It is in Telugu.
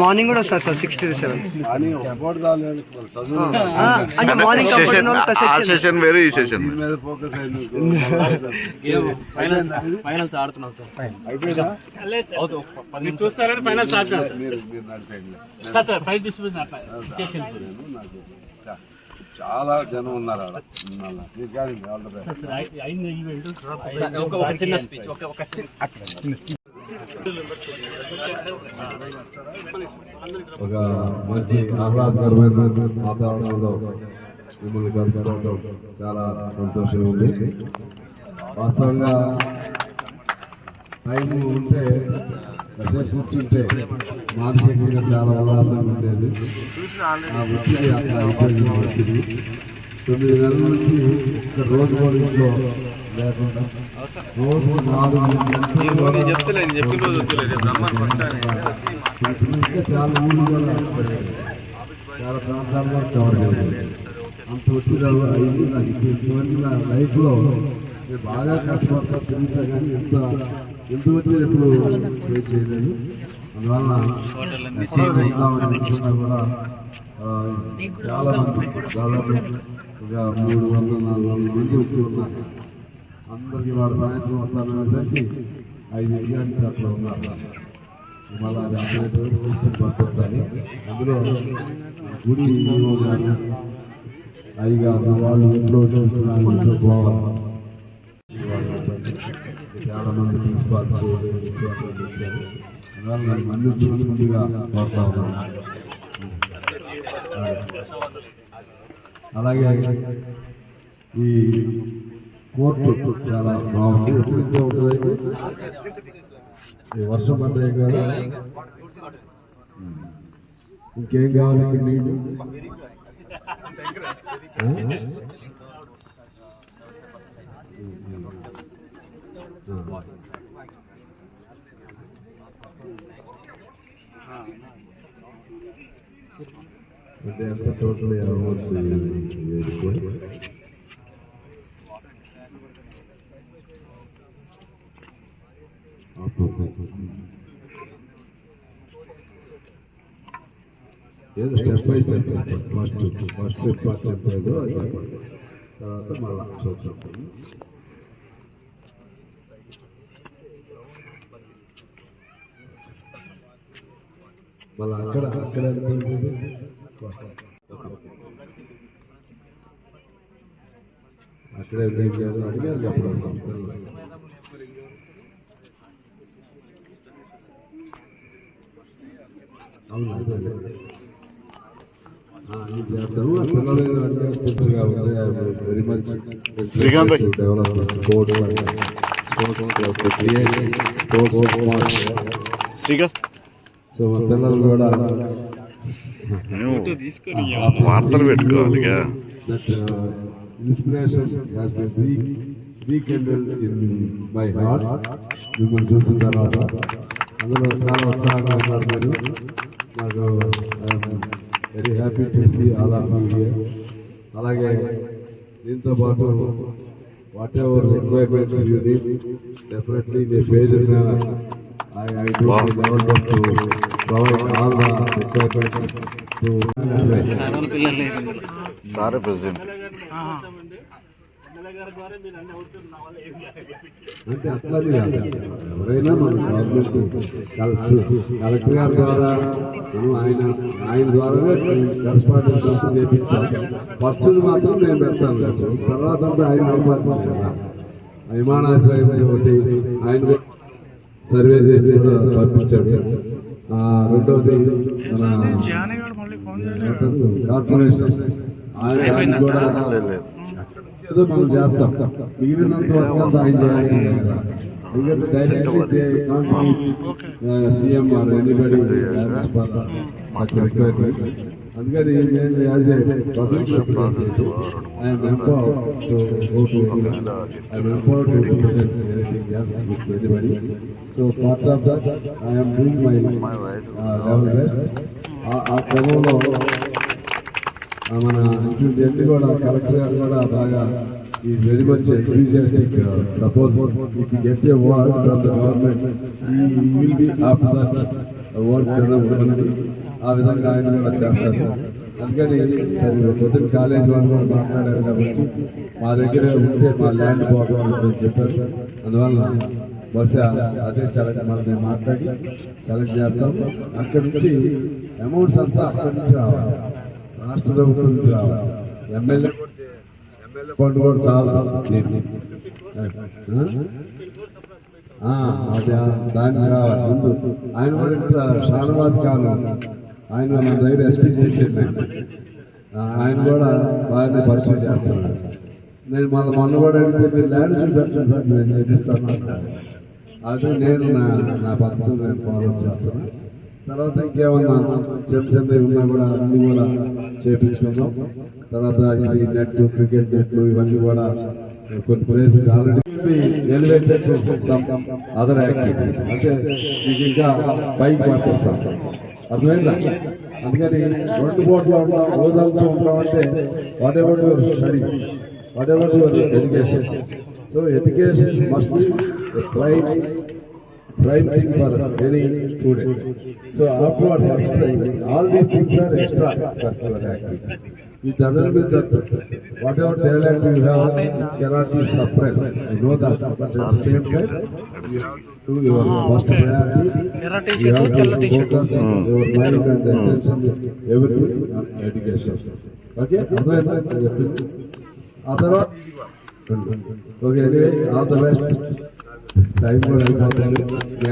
మార్నింగ్ కూడా వస్తారు సార్ సిక్స్ టు సెవెన్ అంటే మార్నింగ్ సెషన్ వేరు ఈ సెషన్ ఫోకస్ ఫైనల్స్ ఆడుతున్నాం సార్. చూస్తారని ఆడుతున్నాం సార్. సార్ ఫైవ్ డిస్ట్రిబ్యూషన్ చాలా జనం ఉన్నారు చిన్న స్పీచ్ ఒక మంచి ఆహ్లాదకరమైన వాతావరణంలో మిమ్మల్ని కలుసుకోవడం చాలా సంతోషంగా ఉంది. వాస్తవంగా టైం ఉంటే కాసేపు కూర్చుంటే మానసికంగా చాలా ఉల్లాసంగా ఉండేది. ఆ ఒత్తిడి అక్కడ అయిపోయింది ఒత్తిడి. తొమ్మిది నెలల నుంచి ఒక రోజు కూడా ఇంట్లో లేకుండా రోజు నాలుగు గంటలు ఇంకా చాలా ఊళ్ళు కూడా చాలా ప్రాంతాలు కవర్ అంత ఒత్తిడి అయింది నాకు ఇటువంటి నా లైఫ్లో నేను బాగా కష్టపడతా తిరుగుతా కానీ ఎంత ఎంత ఒత్తిడి ఎప్పుడు ఫేస్ చేయలేదు అందువల్ల ఉందామని అనుకున్నా కూడా చాలా మంది దాదాపు ఒక మూడు వందల నాలుగు వందల మంది వచ్చి ఉన్నారు. అందరికి వాడు సాయంత్రం వస్తాననేసరికి ఐదు ఇంటికి అట్లా ఉన్నారు. మళ్ళీ అది అప్డేట్ వచ్చి పంపించాలి అందులో గుడి ఈవో గారు అయ్యగారు వాళ్ళు ఇంట్లో చూస్తున్నారు ఇంట్లో పోవాలి చాలా మంది ప్రిన్సిపాల్స్ వచ్చారు. మంది నన్ను అందించమని ముందుగా కోరుతా ఉన్నాను అలాగే ఈ కోర్టు చాలా బాగుంది ఎప్పుడు ఇంత ఉంటుంది ఈ వర్షం పడ్డాయి కదా ఇంకేం కావాలి ఇక్కడ నీళ్ళు ఆ? ఆ. అంటే ఎంత టోటల్ అమౌంట్స్ ఏదో step by step first first part ఎంత ఏదో అది చెప్పండి తర్వాత మళ్ళా చూద్దాం మళ్ళీ అక్కడ అక్కడ ఎంత ఉంటుంది అక్కడే ఏం చేయాలి అడిగారు చెప్పడం అవును అదే ఇది చేద్దాము ఆ పిల్లలు అడిగారు కొంచెంగా ఉంది very much Srikanth. Develop sports Srikanth so మా పిల్లలు కూడా వార్తలు పెట్టుకోవాలిగా that uh, inspiration has been re rekindled in my heart. మిమ్మల్ని చూసిన తర్వాత అందులో చాలా ఉత్సాహంగా ఉన్నారు మీరు నాకు very happy to see all of you here అలాగే దీంతో పాటు whatever requirements you need definitely నీ పేజ్ రిక్వైర్మెంట్స్ సారే ప్రెసిడెంట్ అంటే అట్లని కాదు. ఎవరైనా మన గవర్నమెంట్ కలెక్టర్ కలెక్టర్ గారి ద్వారా మనం ఆయన ఆయన ద్వారానే కరస్పాండెన్స్ అంతా చేపిస్తాం ఖర్చులు మాత్రం నేను పెడతాను తర్వాత అంతా ఆయన నడపాల్సిందే కదా. విమానాశ్రయం ఒకటి ఆయన సర్వే చేసి పంపించాడు. ఆ, రెండవది మన కార్పొరేషన్. ఆయన ఆయన కూడా ఏదో మనం చేస్తాం. మిగిలినంత వరకు అంతా ఆయన చేయాల్సిందే కదా. ఎందుకంటే directly CM or anybody such requirements అందుకని నేను as a public representative I'm empowered to go to I'm empowered to represent anything else with anybody so part of that I'm doing my level best ఆ క్రమంలో మన ఇటువంటి కూడా కలెక్టర్ గారు కూడా బాగా ఈ very much enthusiastic suppose if suppose if he gets a word from the government, he will be after ఉంటుంది ఆ విధంగా ఆయన కూడా చేస్తారు. అందుకని సరే పొద్దున్న కాలేజ్ వాళ్ళు కూడా మాట్లాడారు కాబట్టి మా దగ్గర ఉంటే మా ల్యాండ్ బాగుంటుందని చెప్పారు. అందువల్ల బహుశా అదే సెలెక్ట్ మళ్ళీ మేము మాట్లాడి సెలెక్ట్ చేస్తాం. అక్కడి నుంచి అమౌంట్స్ అంతా అక్కడి నుంచి రావాలి. రాష్ట్ర ప్రభుత్వం నుంచి రావాలి ఎమ్మెల్యే ఎమ్మెల్యే ఫండ్ కూడా చాలా. అదే దానికి రావాలి. ముందు ఆయన కూడా ఇట్లా షానవాస్ ఖాన్. ఆయన మన దగ్గర ఎస్పీ చేసేది. ఆయన కూడా బాగానే పరిశీలి చేస్తున్నాడు. నేను మన మొన్న కూడా అడిగితే మీరు ల్యాండ్ చూపించండి సార్ నేను చేపిస్తాను అదే నేను నా నా పద్ధతులు నేను ఫాలో చేస్తాను. తర్వాత ఇంకేమన్నా చిన్న చిన్నవి ఉన్నా కూడా అన్ని కూడా చేపించుకుందాం. తర్వాత ఈ నెట్ క్రికెట్ నెట్లు ఇవన్నీ కూడా కొన్ని ప్లేసులు ఆల్రెడీ ఎలివేటెడ్ అదర్ యాక్టివిటీస్. అంటే మీకు ఇంకా బైక్ పంపిస్తాం. అర్థమైందా? అందుకని రెండు బోట్లో ఉంటాం రోజంతా ఉంటాం అంటే whatever your studies whatever your education so education must be prime prime thing for any student. So afterwards, after all these things are extra curricular activities. It doesn't mean that whatever talent you have, it cannot be suppressed. I know that, but at the same time, you have to do your first priority. You have to focus your mind and attention, everything on education. Okay, అర్థమైందా నేను చెప్పింది? ఆ తర్వాత okay all the best time కూడా అయిపోతుంది. మీ